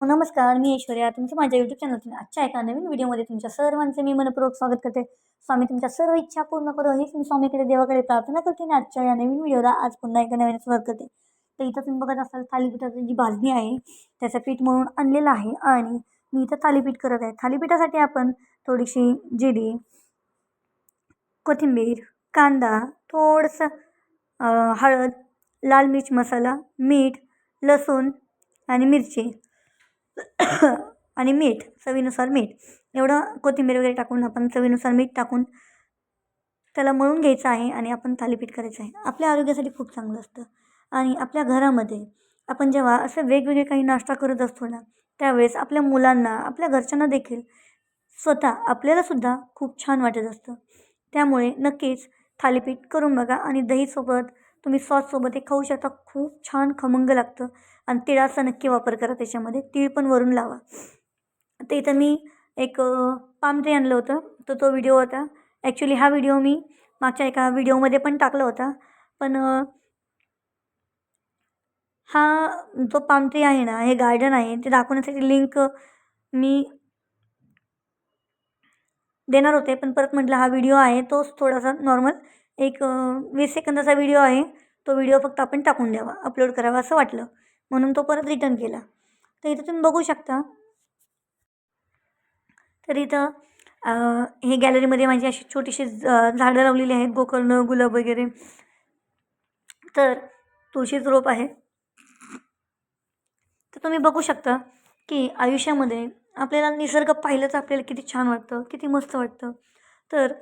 हो, नमस्कार मी ऐश्वर्या. तुमचं माझ्या यूट्यूब चॅनलतून आजच्या एका नवीन व्हिडिओमध्ये तुमच्या सर्वांचे मी मनपूर्वक स्वागत करते. स्वामी तुमच्या सर्व इच्छा पूर्ण करू हेच मी स्वामीकडे देवाकडे प्रार्थना करते आणि आजच्या या नवीन व्हिडिओला आज पुन्हा एका नवीन सुरुवात करते. तर इथं तुम्ही बघत असाल थालीपीठाची जी भाजणी आहे त्याचं पीठ म्हणून आणलेलं आहे आणि मी इथं थालीपीठ करत आहे. थालीपीठासाठी आपण थोडीशी जिरी कोथिंबीर कांदा थोडंसं हळद लाल मिर्च मसाला मीठ लसूण आणि मिरची आणि मीठ चवीनुसार मीठ. एवढं कोथिंबीर वगैरे टाकून आपण चवीनुसार मीठ टाकून त्याला मळून घ्यायचं आहे आणि आपण थालीपीठ करायचं आहे. आपल्या आरोग्यासाठी खूप चांगलं असतं. आणि आपल्या घरामध्ये आपण जेव्हा असं वेगवेगळे काही नाश्ता करत असतो ना त्यावेळेस आपल्या मुलांना आपल्या घरच्यांना देखील स्वतः आपल्यालासुद्धा खूप छान वाटत असतं. त्यामुळे नक्कीच थालीपीठ करून बघा आणि दहीसोबत तुम्ही सॉससोबत हे खाऊ शकता. खूप छान खमंग लागतं. आणि तिळाचा नक्की वापर करा त्याच्यामध्ये. तीळ पण वरून लावा. तर इथं मी एक पाम ट्री आणलं होतं. तर तो व्हिडिओ होता. ॲक्च्युली हा व्हिडिओ मी मागच्या एका व्हिडिओमध्ये पण टाकला होता. पण हा जो पाम ट्री आहे ना हे गार्डन आहे. ते दाखवण्यासाठी लिंक मी देणार होते. पण परत म्हटलं हा व्हिडिओ आहे तोच थोडासा नॉर्मल. एक वीस सेकंदाचा व्हिडिओ आहे. तो व्हिडिओ फक्त आपण टाकून द्यावा अपलोड करावा असं वाटलं. म्हणून तो परत रिटर्न केला. तर इथं तुम्ही बघू शकता. तर इथं हे गॅलरीमध्ये माझी अशी छोटीशी झाडं लावलेली आहेत. गोकर्ण गुलाब वगैरे. तर तुळशीच रोप आहे. तर तुम्ही बघू शकता की आयुष्यामध्ये आपल्याला निसर्ग पाहिलं तर आपल्याला किती छान वाटतं किती मस्त वाटतं. तर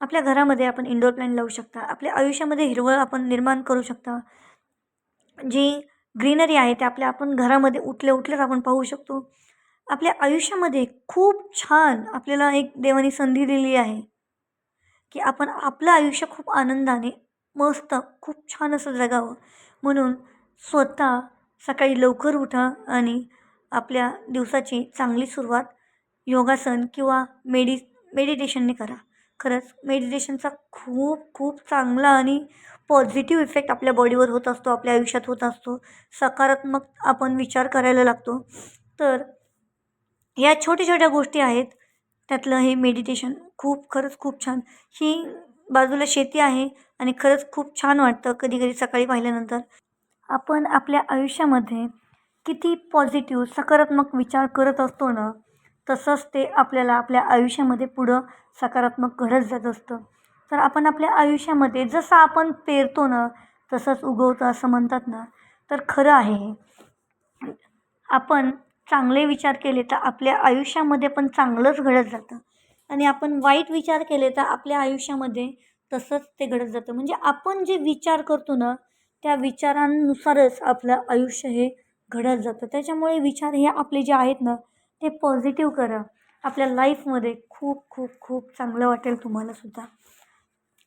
आपल्या घरामध्ये आपण इंडोर प्लॅन लावू शकता. आपल्या आयुष्यामध्ये हिरवळ आपण निर्माण करू शकता. जी ग्रीनरी आहे ते आपल्या आपण घरामध्ये उठल्या उठल्याच आपण पाहू शकतो. आपल्या आयुष्यामध्ये खूप छान आपल्याला एक देवानी संधी दिली आहे की आपण आपलं आयुष्य खूप आनंदाने मस्त खूप छान असं जगावं. म्हणून स्वतः सकाळी लवकर उठा आणि आपल्या दिवसाची चांगली सुरुवात योगासन किंवा मेडि मेडिटेशनने करा. खरंच मेडिटेशनचा खूप खूप चांगला आणि पॉझिटिव्ह इफेक्ट आपल्या बॉडीवर होत असतो आपल्या आयुष्यात होत असतो. सकारात्मक आपण विचार करायला लागतो. तर या छोट्या छोट्या गोष्टी आहेत. त्यातलं हे मेडिटेशन खूप खरंच खूप छान. ही बाजूला शेती आहे आणि खरंच खूप छान वाटतं कधी कधी सकाळी पाहिल्यानंतर. आपण आपल्या आयुष्यामध्ये किती पॉझिटिव्ह सकारात्मक विचार करत असतो ना तसंच ते आपल्याला आपल्या आयुष्यामध्ये पुढं सकारात्मक घडत जात असतं. तर आपण आपल्या आयुष्यामध्ये जसं आपण पेरतो ना तसंच उगवतं असं म्हणतात ना. तर खरं आहे आपण चांगले विचार केले तर आपल्या आयुष्यामध्ये पण चांगलंच घडत जातं. आणि आपण वाईट विचार केले तर आपल्या आयुष्यामध्ये तसंच ते घडत जातं. म्हणजे आपण जे विचार करतो ना त्या विचारांनुसारच आपलं आयुष्य हे घडत जातं. त्याच्यामुळे विचार हे आपले जे आहेत ना ते पॉझिटिव्ह करा. आपल्या लाईफमध्ये खूप खूप खूप चांगलं वाटेल तुम्हालासुद्धा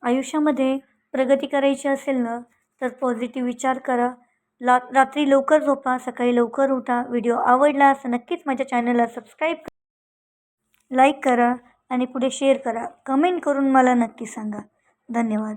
आयुष्यामध्ये प्रगती करायची असेल ना तर पॉझिटिव्ह विचार करा. ला रात्री लवकर झोपा सकाळी लवकर उठा. व्हिडिओ आवडला असं नक्कीच माझ्या चॅनलला सबस्क्राईब लाईक करा. आणि पुढे शेअर करा. कमेंट करून मला नक्की सांगा. धन्यवाद.